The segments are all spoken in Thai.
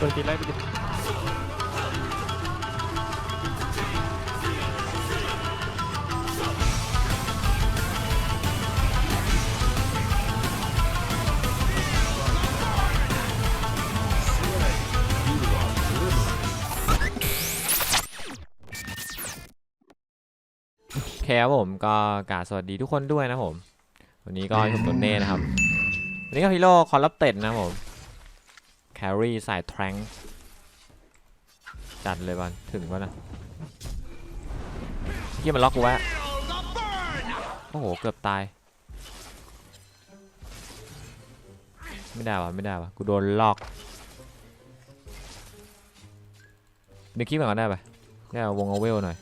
คนตีไล่ไปดิโอเคครับผมก็กราบสวัสดีทุกคนด้วยนะผม วันนี้ก็ผมต้นเน่นะครับ วันนี้ก็ฮีโร่คอร์รัปเต็ดนะผม แครี่สายแทรงจัดเลยบอลถึงวะนะที่มันล็อกกูไว้อะโอ้โห เกือบตาย ไม่ได้วะไม่ได้วะกูโดนล็อกดึงคลิปก่อนก็ได้ปะได้เอาวงเอาเวลหน่อย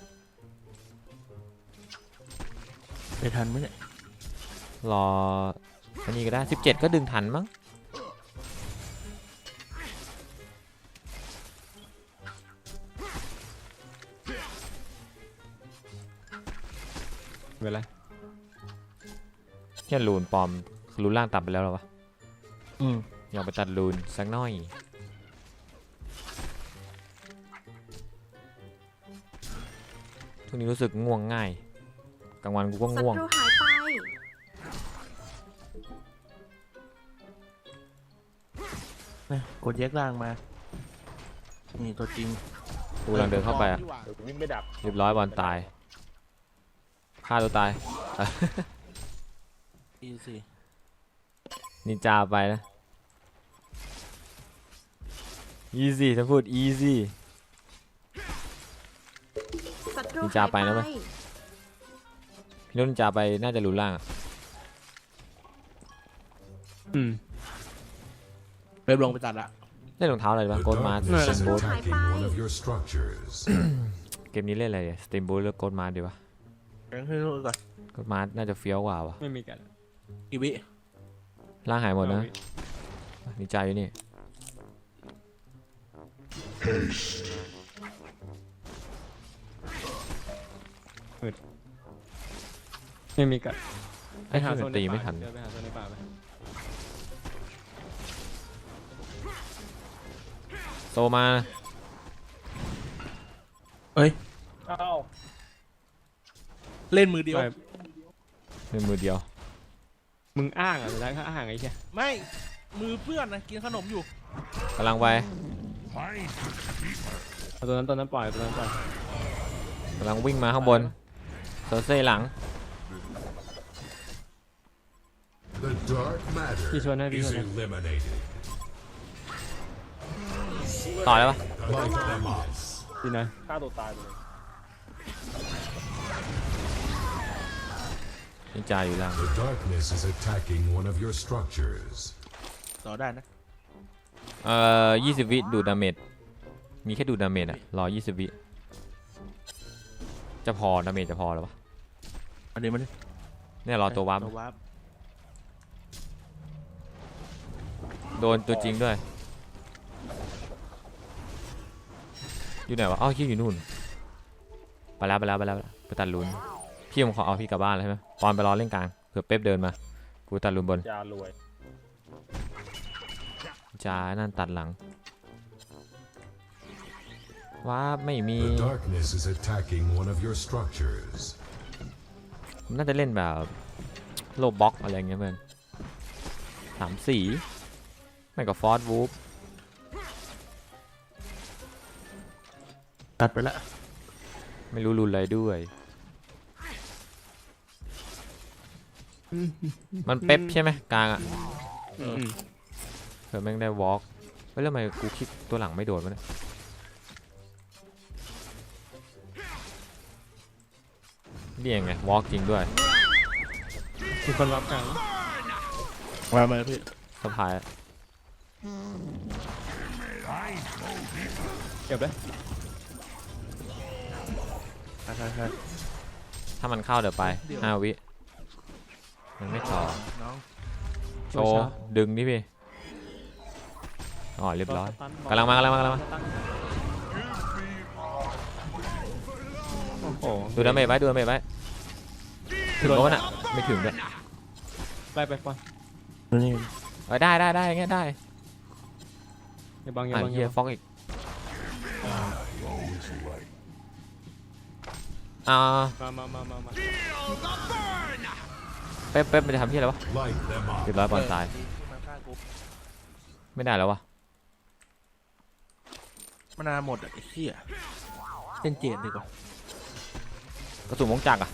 ไปทันไหมเนี่ยรออันนี้ก็ได้ 17 ก็ดึงทันมั้ง แค่รูนปลอมรูนล่างตัดไปแล้วเหรอวะอืมอยากไปตัดรูนสักหน่อยช่วงนี้รู้สึกง่วงง่าย กลางวันกูก็ศัง่วง ตรูหายไป นะกดแยกล่างมา นี่ตัวจริง กูกำลังเดินเข้าไปอะเดี๋ยวกูวิ่งไปดักเรียบร้อยบอลตายฆ่าตัวตาย อีสินินจาไปนะ easy ถ้าพูด easy ศัตรูนินจาหายไปนะเว้ยพี่นุ่นนินจาไปน่าจะรูนล่างอะอืมเว็บลงไปตัดละเล่นรองเท้าอะไรดีบ้าง The โกดมา darkness ส is เต็มบูท attacking one of your structures. เกมนี้เล่นอะไรสเต็มบูทหรือโกดมาดีวะแข่งให้รู้ก่อน โกดมาน่าจะเฟี้ยวกว่าวะไม่มีกัน อีวิล่างหายหมดนะนินจาอยู่นี่ไม่มีกันไอ้ที่มันตีไม่ทันเดี๋ยวไปหาโซนในป่าไปโซมา เอ้ยอ้าวเล่นมือเดียวไปเป็นมือเดียว มึงอ้างอะสุดท้ายก็อ้างไอ้เหี้ยไม่มือเพื่อนนะกินขนมอยู่กำลังไปเอาตัวนั้นตัวนั้นปล่อยตัวนั้นปล่อยกำลังวิ่งมาข้างบนโซเซ่หลัง The dark พี่ matter ชวนให้พี่ is ชวนให้ eliminated. ต่อแล้วปะ Light them up. พี่นะฆ่าตัวตายไปเลย นินจาอยู่ล่าง The darkness is attacking one of your structures. ต่อได้นะ เอ่อยี่สิบวิดูดดาเมจ มีแค่ดูดดาเมจอะรอยี่สิบวิ จะพอดาเมจจะพอหรอวะ มาดิมาดิเนี่ยรอตัววับตัววับโดนตัวจริงด้วย อยู่ไหนวะอ้าวคิวอยู่นู่น ไปแล้วไปแล้วไปแล้วไปตัดลุนพี่ผมขอเอาพี่กลับบ้านเลยใช่ไหม ปอนไปรอเล่นกลางเผื่อเป๊ปเดินมา กูตัดลุนบนจารวยจานั่นตัดหลังว้าบไม่มี The darkness is attacking one of your structures. น่าจะเล่นแบบโลบล็อกอะไรอย่างเงี้ยเพื่อนสามสีไม่ก็ฟอสวูฟตัดไปละ ไม่รู้รุนอะไรด้วย มันเป๊ปใช่ไหมกลางอะอืมเผื่อแม่งได้วอล์กเฮ้ยแล้วทำไมกูคลิกตัวหลังไม่โดนวะเนี่ยนี่ยังไงวอล์กจริงด้วยมีคนรับกลางมามาพี่สะพายเก็บเลยใช่ใช่ใช่ถ้ามันเข้าเดี๋ยวไปห้าวิ มันไม่ต่อน้องโชว์ดึงดิพี่อ๋อเรียบร้อยกำลังมากำลังมากำลังมาโอ้โหดูดาเมจไว้ดูดาเมจไว้ถึงโน้นอะไม่ถึงด้วยไปไปปอนนี่เออได้ได้ได้อย่างเงี้ยได้อย่าบังอย่าอะบังอเฮียย่าฟบังอกอีกอ่ามามามามามา เป๊ปเป๊ปมันจะทำที่อะไรวะ Light them up. เรียบร้อยบอลตายที่มาฆ่ากูไม่ได้แล้ววะมานาวหมดอะไอ้เหี้ยเล่นเจนดีกว่ากระสุนวงจักรอะ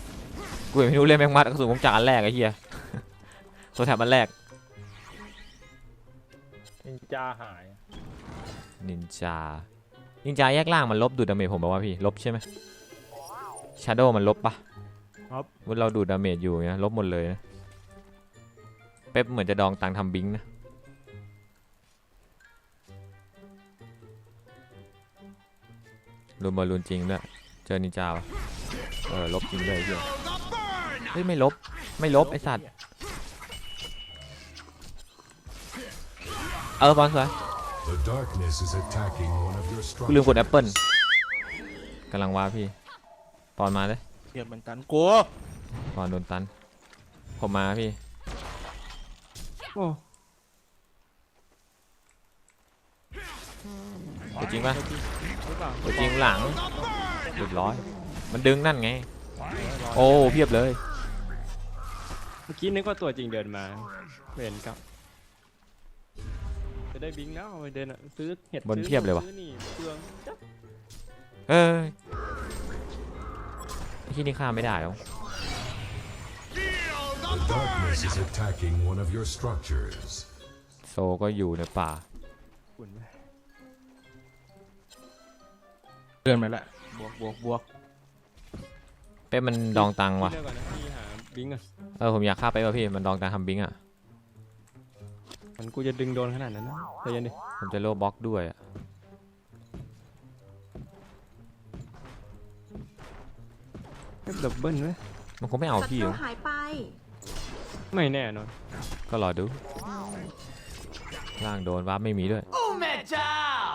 กูยังไม่รู้เล่นแมงมัดกระสุนวงจักรอันแรกไอ้เหี้ยตัวแถบอันแรกนินจาหาย นินจานินจาแยกล่างมันลบดูดดาเมจผมบอกว่าพี่ลบใช่ไหมชาโดมันลบปะ ครับเวันเราดูดดาเมจอยู่เงี้ยลบหมดเลยนะเป๊ปเหมือนจะดองตังค์ทำบิงค์นะรูนบอลลูนจริงด้วยเจอนินจาวะเออลบจริงด้วยไอ้เหี้ยเฮ้ยไม่ลบไม่ลบไอสัตว์เออบอลสวย The darkness is attacking one of your กูลืมกด structures. แอปเปิลกำลังว่าพี่ปอนมาเลย เหี้ยมันตันกูปอนโดนตัน ผมมาพี่ โอ้ตัวจริงปะ หรือเปล่าตัวจริงหลังเรียบร้อย มันดึงนั่นไง โอ้เพียบเลย เมื่อกี้นึกว่าตัวจริงเดินมาเห็นครับ จะได้บิงแล้วเอาไปเดินอะซื้อเห็ดบนซื้อเพียบเลยวะ ซื้อนี่เปลืองจับเอ้ยไอ้ ที่นี่ฆ่าไม่ได้แล้ว The darkness is attacking one of your structures. โซก็อยู่ในป่าขุ่นไหมเดินมาละ บวกบวกบวกเป๊ะมันดองตังค์ว่ะ พี่เลือกก่อนนะพี่หาบิงอะเออผมอยากฆ่าไปว่ะพี่มันดองตังค์ทำบิงค์อะ มันกูจะดึงโดนขนาดนั้นนะใจเย็นดิผมจะโลบล็อกด้วยอะ ดับเบิ้ลไหมมันคงไม่เอาศัพี่หรรูอกหายไป ไม่แน่นอนก็รอดูล่างโดนวับไม่มีด้วย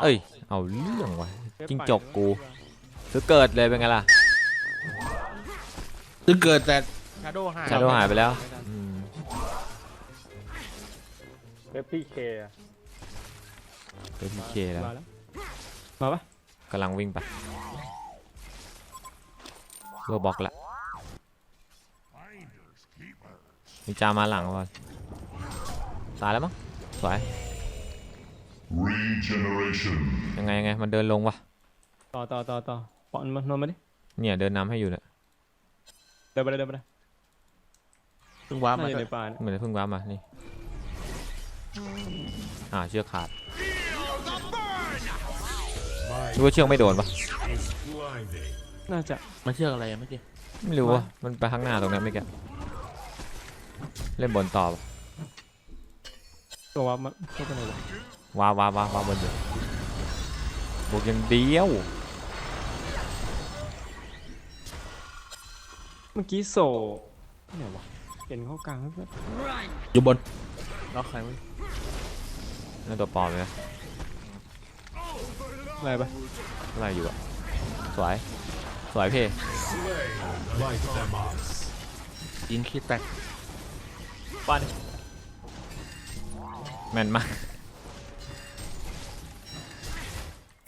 เอ้ย เอาเรื่องว่ะจิ้งจกกูซื้อเกิดเลยเป็นไงล่ะคือเกิดแต่ชาโดหายชาโดหายไปแล้ว อืมเว็บพี่เคอะเป็นพีเคแล้วมาแล้วมาปะกำลังวิ่งไป โลบล็อกละมีจามาหลังก่อนตายแล้วมั้งสวย Regeneration. ยังไงยังไงมันเดินลงวะต่อต่อต่อต่อปอนมานอนมาดิเนี่ยเดินนำให้อยู่เนี่ยเดินไปเลยเดินไปเลยเพิ่งว้าร์ปน่ามาจะด้ในวยป่าเนี่ยเหมือนจะเพิ่งว้ามานี่อ่าเชือกขาด My รู้ว่าเชือกไม่โดนปะ is blinding. น่าจะมันเชื่อกอะไรอะเมื่อกี้ไม่รู้ว่ามันไปข้างหน้าตรงนั้นไม่แกเล่นบนต่อปะตัววับมาเข้าไปไหนวะว้าวว้าวว้าวว้าวบนอยู่บวกอย่างเดียวเมื่อกี้โซเนี่ยวะเห็นเข้ากลางแล้วเพื่อนอยู่บนล็อกใครมั้ยนั่นตัวปลอมเลยนะอะไรปะอะไรอยู่อะสวย สวยเพ่ Light them up. ยิงคิดแตกป้านแม่นมาก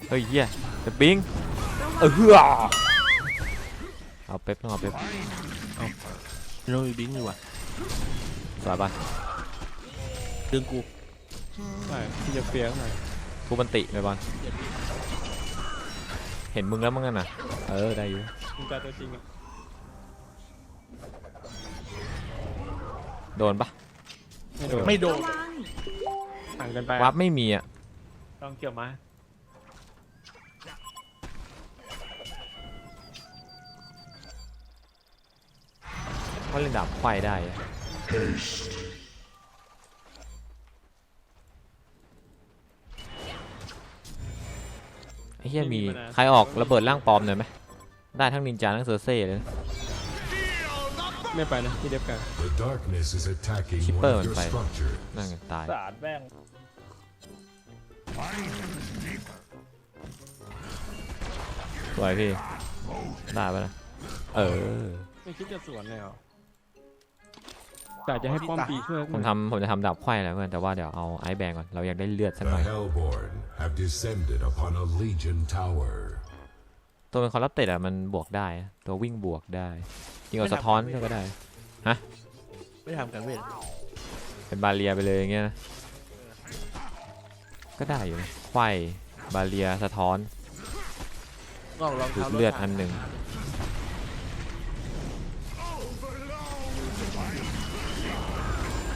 เฮ้ยเฮียจะปิงเออเฮือเอาเป๊ปต้องเอาเป๊ปโนมีบิงอยู่ว่ะสวยป่ะดึงกูไม่ที่จะเฟียร์หน่อยกูบันติไปบอล เห็นมึงแล้วมึงนั่นน่ะ เออ ได้อยู่คุณตาตัวจริงอะโดนปะไม่โดนไม่โดนระวังห่างกันไปวับไม่มีอะ ต้องเกี่ยวมาเพราะเล่นดาบไขว้ได้อะ ไอ้เหี้ยมีใครออกระเบิดร่างปลอมหน่อยไหมได้ทั้งนินจาทั้งเซอร์เซ่เลยนะไม่ไปนะที่เด็บกัน The darkness is attacking one Shipper of man your fight. structures. นั่นไงตาย สาดแม่ง สวยพี่ ได้ปะนะเออ ไม่คิดจะสวนเลยเหรอ แต่จะให้ป้อมปีช่วย ผมทำผมจะทำดาบไขว้แล้วเพื่อนแต่ว่าเดี๋ยวเอาไอซ์แบงก่อน เราอยากได้เลือดสักห The น่อย Hellborn have descended upon a Legion tower. ตัวเป็นคอร์รัปเต็ดอะมันบวกได้ตัววิ่งบวกได้ยิงเอาสะท้อนด้วยก็ได้ ไม่ทำกันเวทเป็นบาเรียไปเลยอย่างเงี้ยนะก็ได้อยู่นะไขว้บาเรียสะท้อนงอกรองดูดเท้าเลือดอันหนึ่ง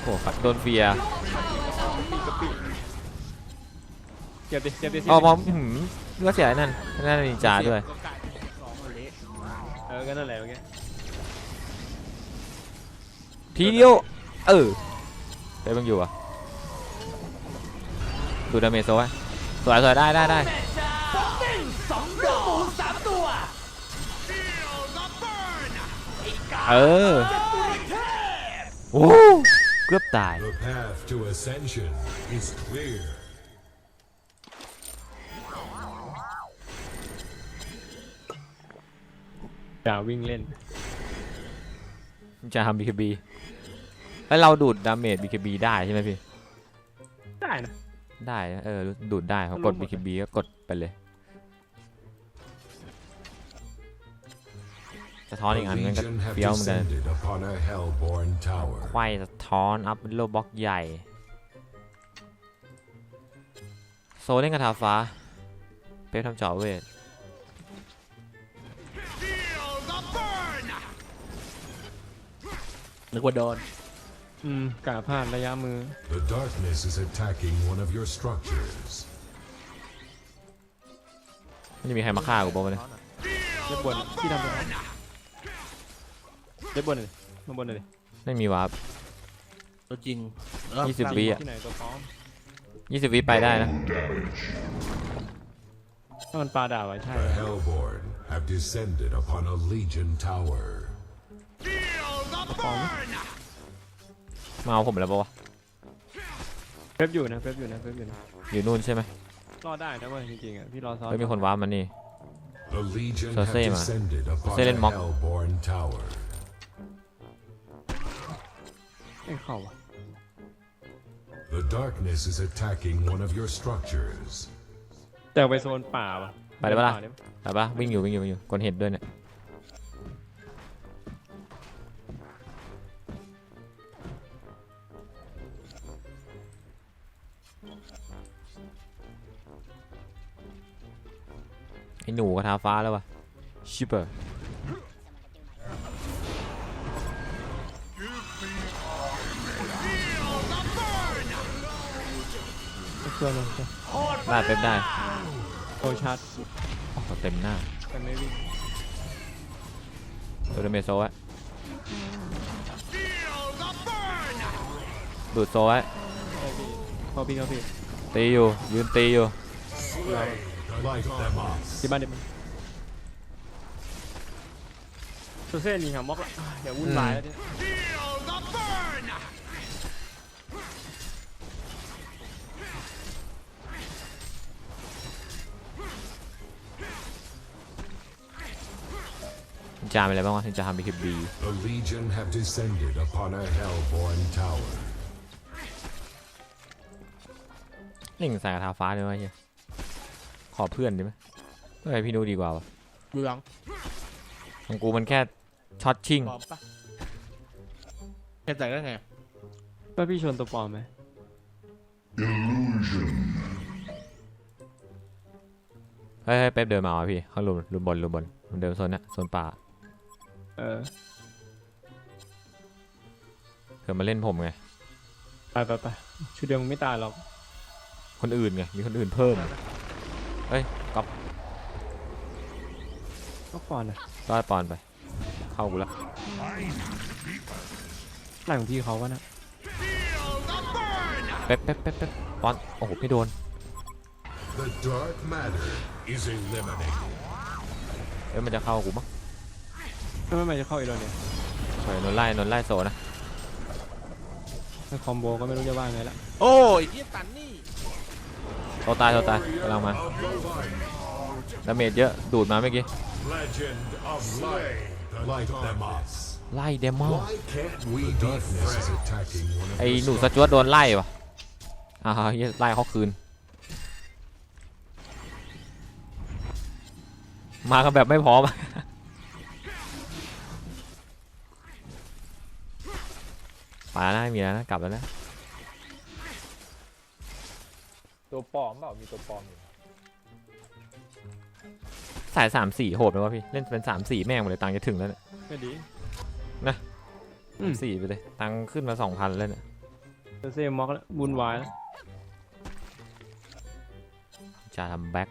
โอ้ฝัดโดนเฟียร์เจ็บดิเจ็บดิอ๋อมองหืมก็เสียไอ้นั่นนั่นนินจาด้วยเออก็นั่นแหละเมื่อกี้ทีเดียวเออเฮ้ยมึงอยู่อะดูดาเมจโซ่ไว้สวยสวยได้ได้ได้เออโอ้ เกือบตาย The path to ascension is clear. อย่าวิ่งเล่น จะทำ BKB แล้วเราดูดดาเมจ BKB ได้ใช่ไหมพี่ ได้นะ ได้นะเออ ดูดได้เขากด BKB ก็กดไปเลยะท้อน The อีกอันนึงก็ Legion have เฟี้ยวเหมือนกัน descended upon a Hellborn tower. ไขว้สะท้อนอัพโลบล็อกใหญ่ โซเล่นกระทาฟ้า เป๊ปทำเจาะเวทนึกว่าโดน อืมกาพลาดระยะมือ The darkness is attacking one of your structures. ไม่ได้มีใครมาฆ่ากูบอกมาเลยเล็บบนที่ทำไปแล้วเล็บบนเลยมาบนเลยไม่มีวาร์ป ตัวจริงเออยี่สิบ วิอะ ที่ไหนตัวพร้อม20วิไปได้นะ ถ้ามันปลาด่าไว้ใช่ The Hellborn have descended upon a Legion tower. ตัวพร้อมมาเอาผมแล้วปะวะเพ็บอยู่นะเพ็บอยู่นะเพ็บอยู่นะอยู่นู่นใช่ไหมรอดได้นะเว้ยจริงๆอะพี่รอซ้อนเฮ้ยมีคนวาร์ปมานี่ The Legion So have say, man. descended upon Say a lên mọc. Hellborn tower. ไม่เข้าอะ The darkness is attacking one of your structures. แต่ไปโซนป่าว่ะไปเลยปะล่ะป่านี่ไปปะวิ่งอยู่วิ่งอยู่วิ่งอยู่กดเห็ดด้วยเนี่ยไอหนูกระทาฟ้าแล้ววะชิปเปอร์ เครื่องนึงได้เต็มได้โอชาร์จโอ้โหเต็มหน้าแต่ไม่วิ่งดูดาเมจโซไว้ดูดโซไว้พอพี่เขาพี่ตีอยู่ยืนตีอยู่ Light them up. ที่บ้านเดี๋ยวมันโซเซ่ยิงหาม็อกละเดี๋ยววุ่นวายแล้วเนี่ย จามไปอะไรบ้างวะที่จะทำบีคบี The Legion have descended upon a Hellborn tower. นี่ใส่กระทาฟ้าเลยวะเฮียขอเพื่อนดีไหมเฮ้ยพี่นูดีกว่าวะเหลืองของกูมันแค่ช็อตชิงปลอมปะแค่แต่งได้ไงป้าพี่ชนตัวปลอมไหมเฮ้ยเฮ้ยเป๊ปเดินมาว่ะพี่ข้างลุมลุมบนลุมบนมันเดินโซนเนี้ยโซนป่า เออเผื่อมาเล่นผมไง ไปไปไปชุดเดียวมึงไม่ตายหรอกคนอื่นไง มีคนอื่นเพิ่ม เฮ้ยก๊อปก็ก่อนนะก็ปอนไป เข้ากูละหลังของพี่เขาวะนะเป๊ปเป๊ปเป๊ปเป๊ปปอน โอ้โห ไม่โดน The dark matter is eliminated. เอ้ยมันจะเข้ากูมั้ง ทำไมมันจะเข้าอีโรเนี่ยเฮ้ยนนไล่นนไล่โซนะถ้าคอมโบก็ไม่รู้จะว่าไงละโอ้ยเฮียตันนี่โซตายโซตายกำลังมา Of the light, ดาเมจเยอะดูดมาเมื่อกี้ legend of light. Light them up. ไล่เดมอน Why can't we The darkness is attacking one of ไอ้ your หนูส structures. จวตโดนไล่วะอ่าเหี้ยไล่เขาคืน มากันแบบไม่พร้อม ไปแล้วนะไม่มีแล้วนะกลับแล้วนะตัวปลอมเปล่ามีตัวปลอมอยู่สายสามสี่โหดไหมวะพี่เล่นเป็นสามสี่แม่งหมดเลยตังค์จะถึงแล้วเนี่ยไม่ดีสามสี่ไปเลยตังค์ขึ้นมาสองพันแล้วเนี่ยเซอร์เซ่ม็อกแล้วบุญวายแล้วจะทำแบ็ค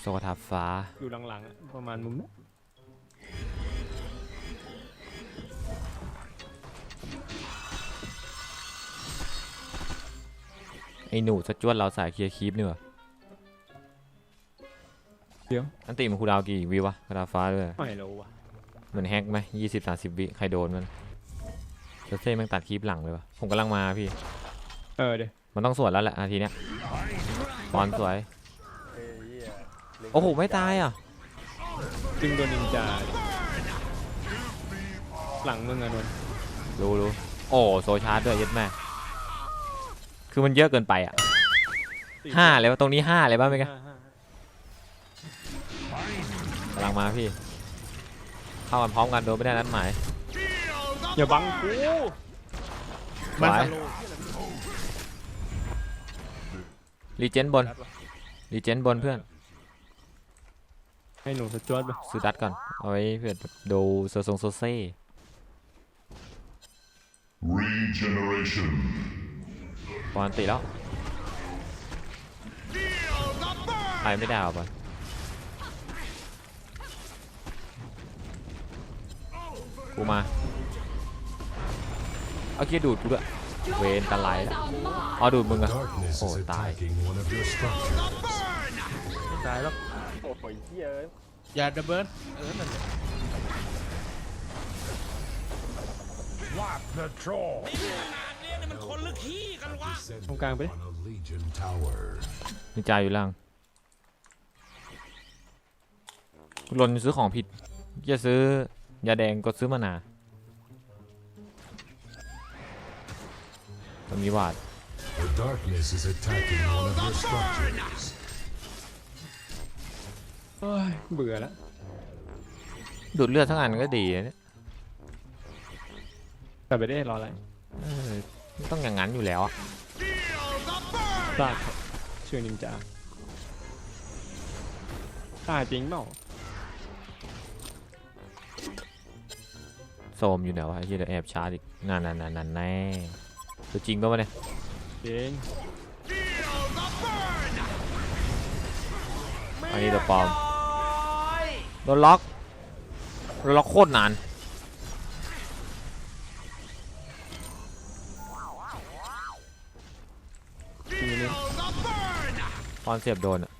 โซทาฟ้าอยู่หลังๆอะประมาณมุมเนี้ย ไอ้หนูสจวตเราสายเคลียร์คีปนี่วะเดี๋ยวอันติมันคูลดาวน์กี่วิวะคาราฟ้าด้วยไม่รู้ว่ะเหมือนแฮกไหมยี่สิบสามสิบวิใครโดนมันเซเซ่แม่งตัดคลิปหลังเลยวะผมกำลังมาพี่ เออเดี๋ยวมันต้องสวนแล้วแหละนาทีเนี้ยบอลสวย เฮ้ยเหี้ยเล็งโอ้โห ไม่ตายอะ จึงโดนนินจาดิหลังมึงอะนนท์รู้รู้โอ้โซชาร์จด้วยเย็ดแม่ คือมันเยอะเกินไปอะสี่ห้าเลยวะตรงนี้ห้าเลยป่ะไม่กันห้าห้ากำลังมาพี่ เข้ากันพร้อมกันโดยไม่ได้นัดหมายอย่าบังกูไหวรีเจนบนรีเจนบนเพื่อน ให้หนูสจวตไปซื้อดัดก่อน เอาไว้เพื่อแบบดูโซซงโซเซ่ Regeneration. บอลติแล้วไปไม่ได้หรอบอลกูมาเอาเกียร์ดูดกูด้วยเวนตะไลแล้วเอาดูดมึง The อะ darkness is Oh, die. attacking one of your structures. ไม่ตายแล้วโอ้โหเหี้ยเอ้ยอย่าดับเบิลเออนั่นแหละ Descend ตรงกลางไปดิ on a legion tower. มีใจอยู่ล่างหล่นซื้อของผิดจะซื้อยาแดงก็ซื้อมานาตรงนี้วาด The darkness is attacking one of your structures. เฮ้ยเบื่อแล้วดูดเลือดทั้งอันก็ดีนะเนี่ยแต่ไปได้รออะไรเออ ต้องอย่างนั้นอยู่แล้วอะซากชื่อนินจาตายจริงเปล่าโซมอยู่ไหนวะไอ้เหี้ยเดี๋ยวแอบชาร์จอีกนั่นนั่นนั่นนั่นแน่ตัวจริงป่ะวะเนี่ยจริงอันนี้ตัวปลอมโดนล็อกโดนล็อกโคตรนาน อนเสียบโดนอะ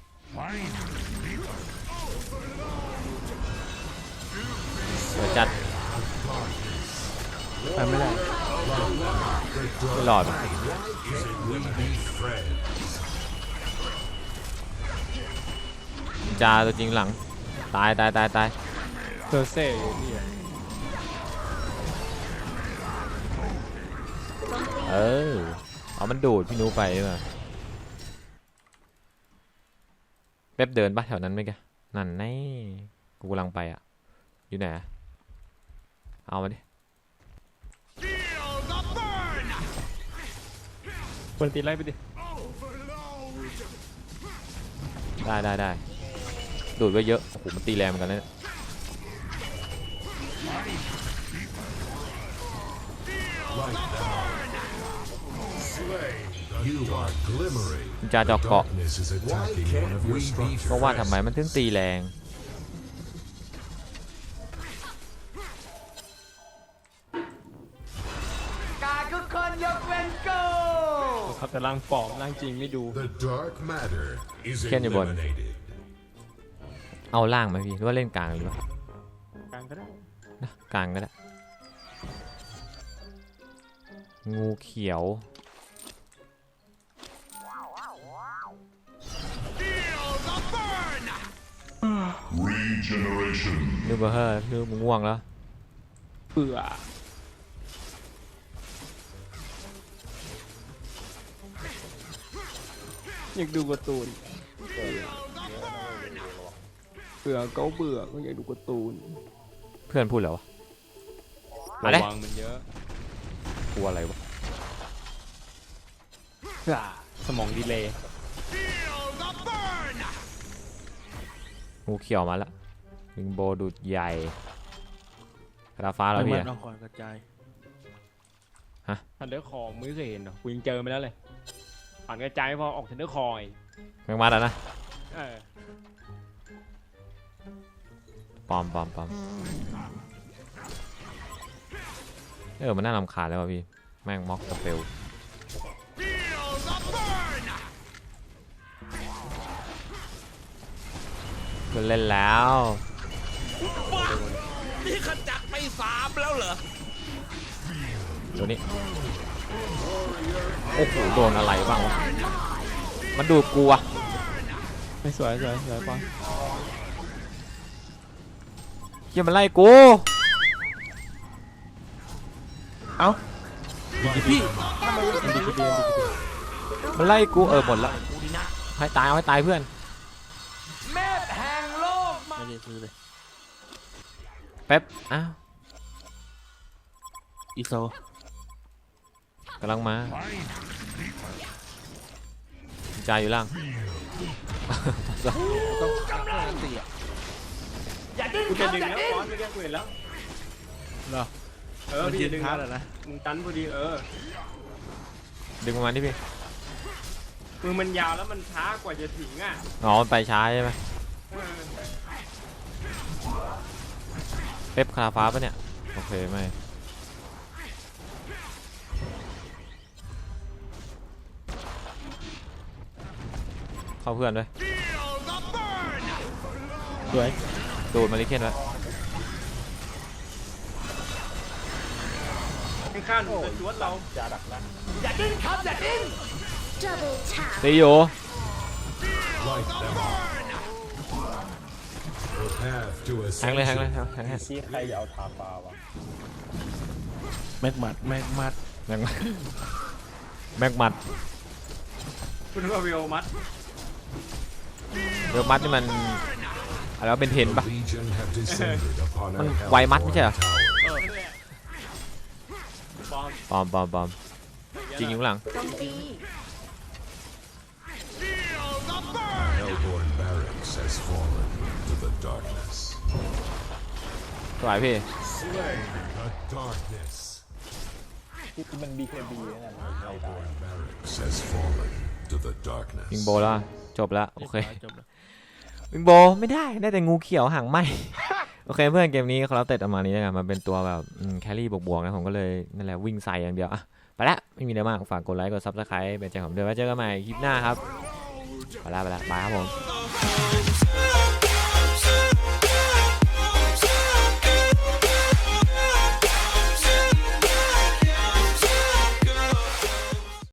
เดี๋ยวจัดไปไม่ได้ไม่หลอดอะ We be friends. จาตัวจริงหลัง ตายตายตายตายเซอร์เซ่อยู่นี่อะเออเอามันดูดพี่นูไปมา เป๊ปเดินปะแถวนั้นไหมแกนั่นแน่กูกำลังไปอะ อยู่ไหนอะเอามาดิคนตีไล่ไปดิ ได้ได้ได้ดูดไว้เยอะ โอ้โห มันตีแรงเหมือนกันนะเนี่ย You are glimmering. นินจาจอกเกาะ Darkness is attacking one of your structures. ก็ว่าทำไมมันถึงตีแรง ครับแต่ร่างปลอมร่างจริงไม่ดู The dark matter is เคนอยู่บน eliminated. เอาล่างไหมพี่หรือว่าเล่นกลางหรือว่ากลางก็ได้นะกลางก็ได้ งูเขียว นึกว่าเฮ้ยนึกมึงง่วงแล้วบื่ออยากดูการ์ตูนเบื่อก็เบื่อก็อยากดูการ์ตูนเพื่อนพูดแล้ววะมาดิระวังมันเยอะกลัวอะไรวะอ่าสมองดีเลย์งูเขียวมาแล้ว วิงโบดูดใหญ่กระฟ้าแล้วแมงพี่มัอะนเอาก่อนกระจายทันเดอร์คอร์มือเคยเห็นเหรอกูยังเจอมาแล้วเลยผ่านกระจายไม่พอออกทันเดอร์คอร์อีกแมงมัดอะนะเออปลอมปลอมปลอมเออ มันน่ารำคาญแล้ววะพี่ แม่งม็อกสเปลเพื่อนเล่นแล้ว นี่ขจัดไปสามแล้วเหรอตัวนี้โอ้โหโดนอะไรบ้างวะมันดูดกูอะไม่สวยสวยสวยปอนเฮียมันไล่กูเอ้าพี่มันไล่กูเออหมดละให้ตายเอาให้ตายเพื่อนไม่ได้ซื้อเลย แป๊บ อ้าว อีโซกำลังมาจ่ายอยู่ล่าง ต้องตั้งเครื่องตีอะกูจะดึงแล้วปอนไม่ได้กูเห็นแล้วเหรอเออมันพี่ยืจะนดึงค้าแล้วแล้วนะมึงตันพอดีเออ ดึงประมาณที่พี่มือมันยาวแล้วมันช้ากว่าจะถึงอะ อ๋อมันไปช้าใช่ไหมเออเป๊ปคาราฟ้าปะเนี่ย โอเค ไม่ เข้าเพื่อนด้วยสวยดูดมาริเคนไว้ข้างๆหนูจะชวนเราจะดักนะ Double tap. ตีอยู่ Light them up. The path to แทงเลยแทงเลย ascension แทงให้ชี้ใครจะเอาทาปาวะแม็กมัดแม็กมัดแม็กมัดแม็กมัดคุณว่าวิโอมัสเรือมัดนี่มันอะไรวะเป็นเทนปะ Legion have descended upon a Man, quay mắt chứ Hellborn à? tower. เออนั่นแหละปอมปอมปอมปอมจริงอยู่ข้างหลัง Hellborn สวยพี่ The darkness. ที่มัน BKB นั่นน่ะอะไรตาย Hellborn barracks has fallen to the darkness. วิงโบแล้วจบแล้วโอเคจบแล้ววิงโบไม่ได้ได้แต่งูเขียวหางไหมโอเคเพื่อนเกมนี้เขาเราเตะประมาณนี้นะครับมันเป็นตัวแบบแครี่บวกๆนะผมก็เลยนั่นแหละวิ่งใส่อย่างเดียวอะไปละไม่มีอะไรมากฝากกดไลค์กดซับสไครป์เป็นใจผมด้วยไว้เจอกันใหม่คลิปหน้าครับไปละไปละบายครับผม Oh,